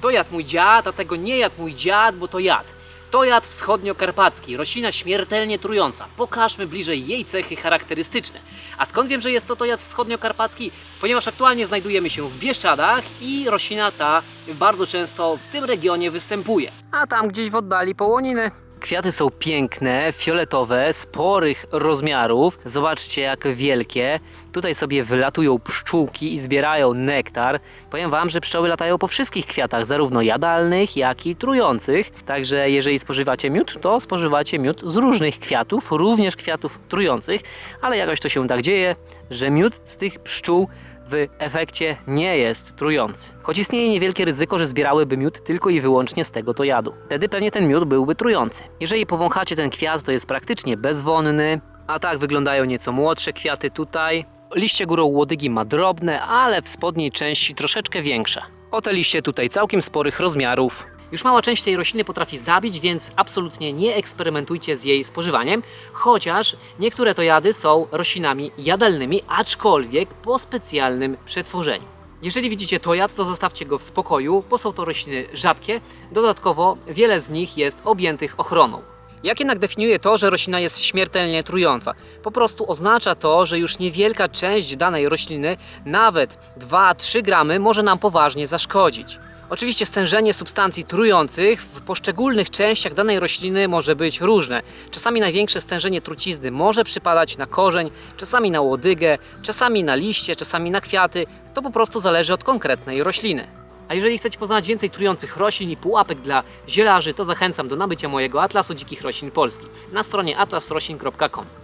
To jadł mój dziad, a tego nie jadł mój dziad, bo to jad. To jad wschodniokarpacki, roślina śmiertelnie trująca. Pokażmy bliżej jej cechy charakterystyczne. A skąd wiem, że jest to to jad wschodniokarpacki? Ponieważ aktualnie znajdujemy się w Bieszczadach i roślina ta bardzo często w tym regionie występuje. A tam gdzieś w oddali połoniny. Kwiaty są piękne, fioletowe, sporych rozmiarów. Zobaczcie jak wielkie. Tutaj sobie wylatują pszczółki i zbierają nektar. Powiem Wam, że pszczoły latają po wszystkich kwiatach, zarówno jadalnych, jak i trujących. Także jeżeli spożywacie miód, to spożywacie miód z różnych kwiatów, również kwiatów trujących, ale jakoś to się tak dzieje, że miód z tych pszczół w efekcie nie jest trujący. Choć istnieje niewielkie ryzyko, że zbierałyby miód tylko i wyłącznie z tego to jadu. Wtedy pewnie ten miód byłby trujący. Jeżeli powąchacie ten kwiat, to jest praktycznie bezwonny, a tak wyglądają nieco młodsze kwiaty tutaj. Liście górą łodygi ma drobne, ale w spodniej części troszeczkę większe. O te liście tutaj całkiem sporych rozmiarów. Już mała część tej rośliny potrafi zabić, więc absolutnie nie eksperymentujcie z jej spożywaniem, chociaż niektóre to jady są roślinami jadalnymi, aczkolwiek po specjalnym przetworzeniu. Jeżeli widzicie to jad, to zostawcie go w spokoju, bo są to rośliny rzadkie. Dodatkowo wiele z nich jest objętych ochroną. Jak jednak definiuje to, że roślina jest śmiertelnie trująca? Po prostu oznacza to, że już niewielka część danej rośliny, nawet 2-3 gramy, może nam poważnie zaszkodzić. Oczywiście stężenie substancji trujących w poszczególnych częściach danej rośliny może być różne. Czasami największe stężenie trucizny może przypadać na korzeń, czasami na łodygę, czasami na liście, czasami na kwiaty. To po prostu zależy od konkretnej rośliny. A jeżeli chcecie poznać więcej trujących roślin i pułapek dla zielarzy, to zachęcam do nabycia mojego Atlasu Dzikich Roślin Polski na stronie atlasroślin.com.